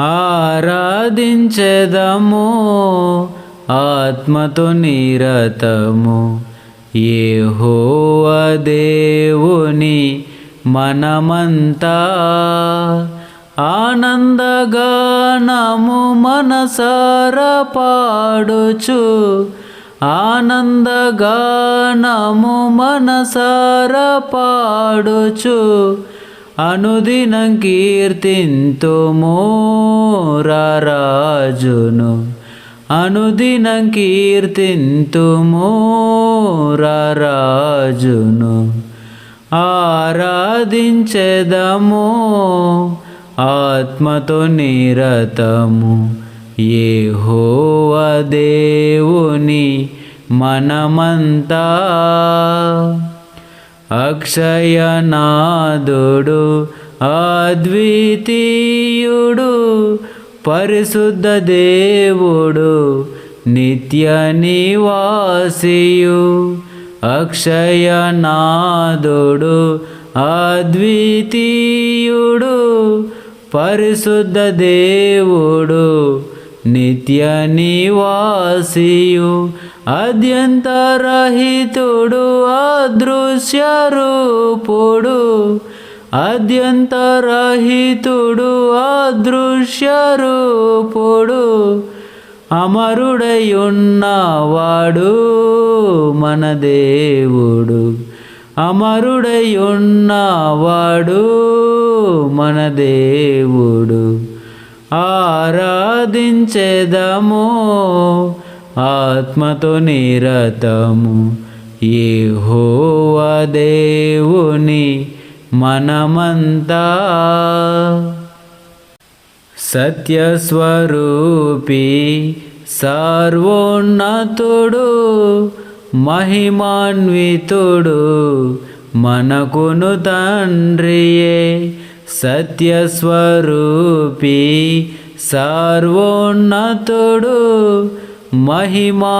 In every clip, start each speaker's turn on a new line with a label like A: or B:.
A: ఆరాధించెదము ఆత్మతో నిరతము. యెహోవా దేవుని మనమంతా ఆనందగానము మనసార పాడుచు ఆనందగానము మనసార పాడుచు. అనుదినం కీర్తింతుము రాజును. అనుదినం కీర్తింతుము రాజును. ఆరాధించెదము ఆత్మతో నిరతము. యెహోవా దేవుని మనమంతా. అక్షయనాథుడు అద్వితీయుడు పరిశుద్ధ దేవుడు నిత్య నివాసియు. అక్షయనాథుడు అద్వితీయుడు పరిశుద్ధ దేవుడు నిత్య నివాసియు అద్యంతరహితుడు అదృశ్య రూపుడు. అద్యంతరహితుడు అదృశ్య రూపుడు. అమరుడయున్నవాడు మన దేవుడు. అమరుడయున్నవాడు మన దేవుడు. ఆరాధించేదము ఆత్మతో నిరతము. ఏ దేవుని మనమంతా సత్యస్వరూపి సర్వోన్నతుడు మహిమాన్వితుడు మనకును తండ్రియే. సత్యస్వరూపి సర్వోన్నతుడు మహిమాన్వితుడు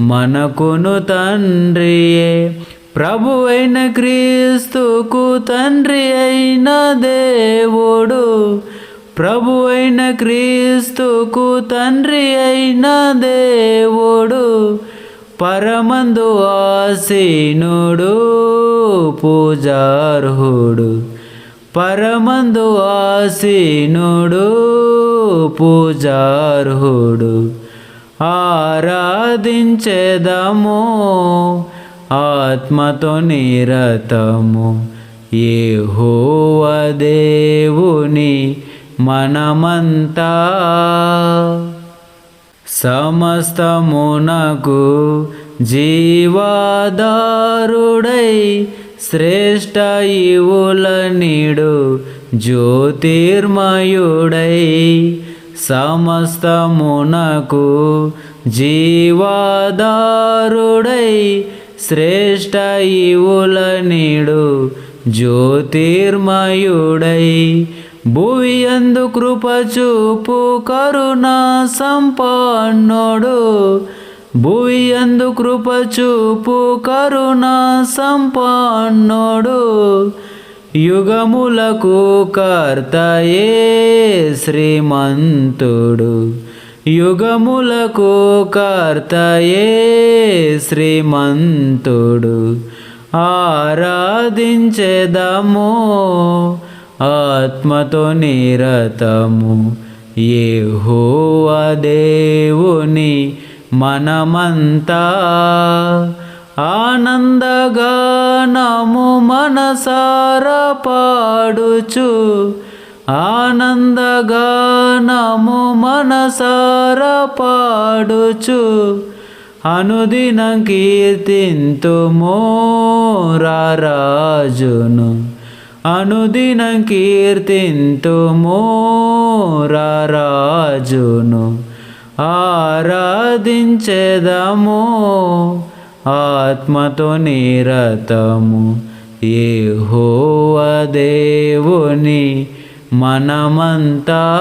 A: మనకును తండ్రియే. ప్రభు అయిన క్రీస్తుకు తండ్రి అయిన దేవుడు ప్రభు అయిన క్రీస్తుకు తండ్రి అయిన దేవుడు పరమందు ఆసీనుడు పూజార్హుడు. పరమందు ఆసీనుడు పూజార్హుడు. ఆరాధించెదము ఆత్మతో నిరతము. యెహోవా దేవుని మనమంతా. సమస్తమునకు జీవాదారుడై శ్రేష్ట ఇవుల నీడు జ్యోతిర్మయుడై సమస్తమునకు జీవాదారుడై శ్రేష్ట ఇవుల నీడు జ్యోతిర్మయుడై భూవి అందు కృప చూపు కరుణా సంపన్నుడు. భూవి అందు కృప చూపు కరుణా సంపన్నుడు. యుగములకు కర్తయే శ్రీమంతుడు. యుగములకు కర్తయే శ్రీమంతుడు. ఆరాధించెదము. ఆత్మతో నిరతము. యెహోవా దేవుని మనమంతా ఆనందగానము మనసార పాడుచు. ఆనందగానము మనసార పాడుచు. అనుదినం కీర్తింతుమో రాజును. అనుదినం కీర్తింతుము రాజును ఆరాధించెదము ఆత్మతో నిరతము. ఏ దేవుని మనమంతా.